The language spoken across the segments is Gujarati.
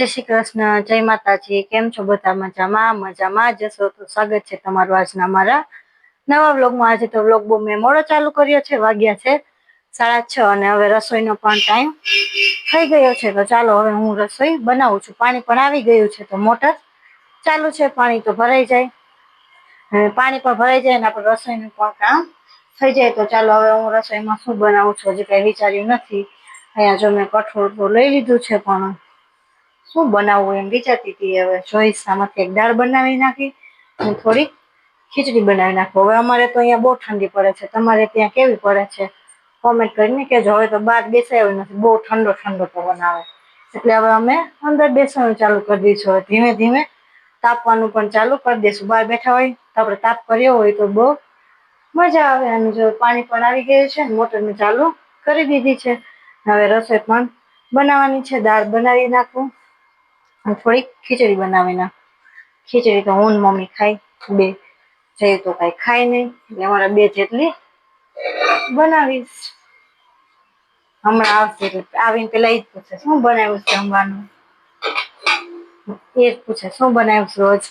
જય શ્રી કૃષ્ણ, જય માતાજી, કેમ છો બધા મજામાં? મજામાં જશો તો સ્વાગત છે તમારું આજના મારા નવા વ્લોગમાં. આજે તો વ્લોગ બહુ મેં મોડો ચાલુ કર્યો છે, વાગ્યા છે સાડા છ અને હવે રસોઈનો પણ ટાઈમ થઈ ગયો છે. તો ચાલો હવે હું રસોઈ બનાવું છું. પાણી પણ આવી ગયું છે તો મોટર ચાલુ છે, પાણી તો ભરાઈ જાય. પાણી પણ ભરાઈ જાય અને આપણે રસોઈનું પણ કામ થઈ જાય. તો ચાલો હવે હું રસોઈમાં શું બનાવું છું હજી કંઈ વિચાર્યું નથી. અહીંયા જો મેં કઠોળ લઈ લીધું છે પણ શું બનાવવું એમ વિચારતી હતી. હવે જોઈશ આમાંથી એક દાળ બનાવી નાખી અને થોડીક ખીચડી બનાવી નાખો. હવે અમારે તો અહીંયા બહુ ઠંડી પડે છે. તમારે ત્યાં કેવી પડે છે? કોમેન્ટ કરીને કહેજો. હવે તો બહાર બેસાયું નથી. બહુ ઠંડો ઠંડો પવન આવે. એટલે હવે અમે અંદર બેસવાનું ચાલુ કરી દઈશું. હવે ધીમે ધીમે તાપવાનું પણ ચાલુ કરી દઈશું. બહાર બેઠા હોય તો આપણે તાપ કર્યો હોય તો બહુ મજા આવે. અને જો પાણી પણ આવી ગયું છે મોટરને ચાલુ કરી દીધી છે. હવે રસોઈ પણ બનાવવાની છે. દાળ બનાવી નાખું. અને થોડીક ખીચડી બનાવી ના ખીચડી તો હું મમ્મી ખાઈ, બે જઈ તો કાંઈ ખાય નહીં. અમારા બે જેટલી બનાવીશ. હમણાં આવશે આવીને પેલા એ જ પૂછે, શું બનાવ્યું છે જમવાનું? એ જ પૂછે, શું બનાવ્યું છે રોજ?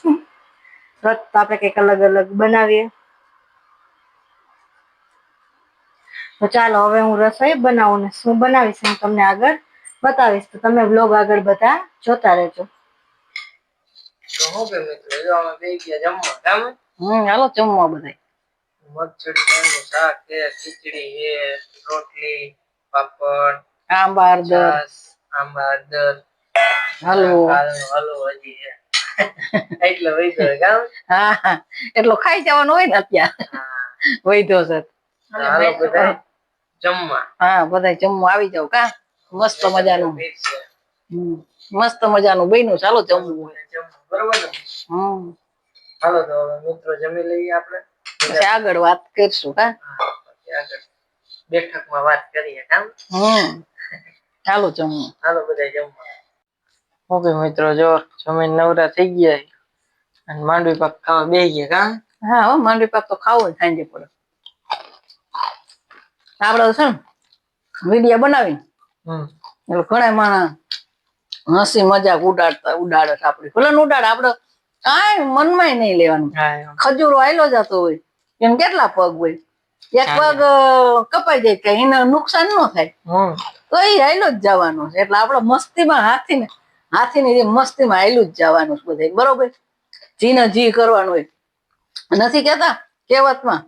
રોજ તો આપણે કંઈક અલગ અલગ બનાવીએ. તો ચાલો, હવે હું રસોઈ બનાવું ને શું બનાવીશ હું તમને આગળ બતાવીશ. તો તમે બ્લોગ આગળ બધા જોતા રહેજો. હું કે મિત્રો જો અમે બે ગયા જમવા કામ હમ હાલો જમવા બધા મગચડી નું શાક છે ખીચડી છે રોટલી પાપડ આંબા હળદર આંબા હળદર હલવો હલવો હજી છે. એટલે વૈધો કામ? હા એટલો ખાઈ જવાનો હોય ને અત્યારે. વૈધો છે. હાલો બધા જમવા. હા બધા જમવા આવી જાવ કા? મસ્ત મજાનું. ભેટ છે. મસ્ત મજાનું બન્યું. ચાલો જમવું બરોબર ને? હમ. હાલો તો મિત્રો જમી લઈએ આપણે. પછી આગળ વાત કરશું હા? આગળ બેઠકમાં વાત કરીએ કામ હમ. ચાલો જમવું. હાલો બધા જમવા. ઓકે મિત્રો જો જમીન નવરા થઈ ગયા અને માંડવી પાક ખાવા બે ગયા કામ હા હો માંડવી પાક તો ખાવો જ સાંજે પડે. આપડે છે ને વીડિયો બનાવી હમ. એટલે ઘણા માણસ હસી મજાક ઉડાડતા ઉડાડે આપડે. ભલે ઉડાડ આપડે કાંઈ મનમાં નહીં લેવાનું. ખજૂરો આયલો જતો હોય એમ કેટલા પગ હોય? એક પગ કપાઈ જાય કે એને નુકસાન ન થાય. તો એ આયલો જ જવાનું છે. એટલે આપણે મસ્તીમાં હાથી ને હાથીની જેમ મસ્તીમાં આયલું જ જવાનું છે બધે બરોબર? જીને જી કરવાનું હોય. નથી કેતા? કહેવતમાં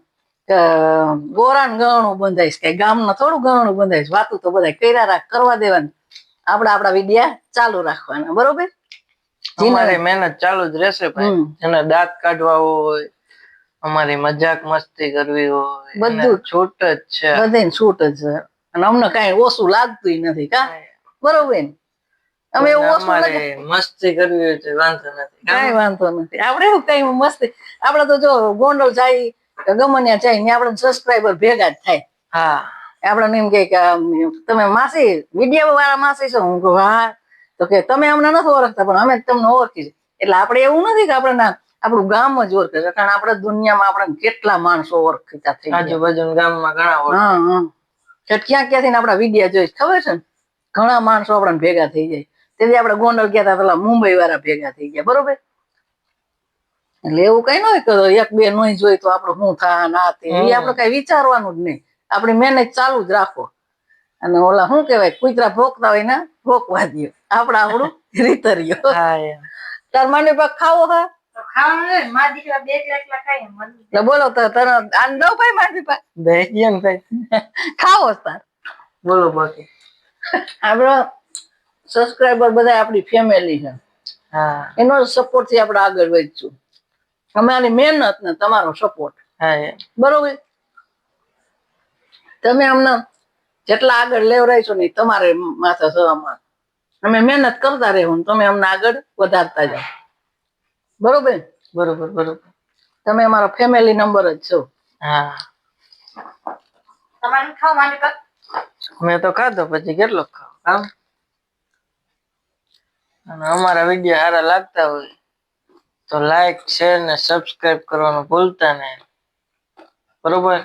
ગોરાન ગણું બંધાઈશ. કે ગામમાં થોડું ગણું બંધાઈશ. વાતું તો બધા કર્યા રાખ કરવા દેવાનું. આપણે આપણા વિડિયા ચાલુ રાખવાના બરોબર? અમારી મહેનત ચાલુ જ રહેશે ભાઈ. એના દાંત કાઢવા હોય અમારી મજાક મસ્તી કરવી હોય બધું છૂટ જ છે. બધે છૂટ જ છે. અને અમને કઈ ઓછું લાગતું નથી કા? બરોબર? અમે એવું ઓછું મસ્તી કરવી હોય તો વાંધો નથી કઈ વાંધો નથી. આપણે એવું કઈ મસ્તી આપણે તો જો ગોંડલ જાય ગમન્યા ગમે જાય ને આપણે સબસ્ક્રાઈબર ભેગા જ થાય. હા. આપણે એમ કે તમે માસી વીડિયો વાળા માસી છો. હું વાહ તો કે તમે અમને નથી ઓળખતા પણ અમે તમને ઓળખી છે. એટલે આપણે એવું નથી કે આપણે ના આપણું ગામ જ ઓળખે છે કારણ આપણે દુનિયામાં આપણે કેટલા માણસો ઓળખીતા થઈ આજુબાજુ ગામમાં ઘણા ઓળખે. હા ક્યાં ક્યાંથી આપણા વીડિયો જોઈશ ખબર છે ને? ઘણા માણસો આપણને ભેગા થઈ જાય. તેથી આપણે ગોંડલ ગયા હતા પેલા મુંબઈ વાળા ભેગા થઈ ગયા બરોબર? એટલે એવું કઈ ન હોય કે એક બે નહીં જોઈ તો આપણે શું થા ના તે એ આપણે કઈ વિચારવાનું જ નહીં. આપણી મહેનત ચાલુ જ રાખો. અને ઓલા શું કેવાય કૂતરા ભોગતા હોય ને ભોગવા દો આપણે આપણું રીતર્યો. તાર મને પાક ખાવો હા? મારા બોલો તો તને ભાઈ ખાવો તાર. બોલો બાકી. આપણો સબસ્ક્રાઈબર બધા આપણી ફેમિલી છે. હા. એનો સપોર્ટથી આપણે આગળ વધશું. અમારી મહેનત ને તમારો સપોર્ટ હા બરોબર? તમે અમને જેટલા આગળ લેવરાઈશો નહીં તમારે માથા સવામાં અમે મહેનત કરતા રહેવું તમે અમને આગળ વધારતા જાઓ. બરોબર? બરોબર બરોબર. તમે અમારો ફેમિલી નંબર જ છો. હા. તમારે ખાવ મારી મેં તો ખાધો પછી કેટલો ખાવ? કામ અને અમારા વીડિયો સારા લાગતા હોય. તો લાઈક શેર ને સબસ્ક્રાઈબ કરવાનું ભૂલતા નહીં. બરોબર?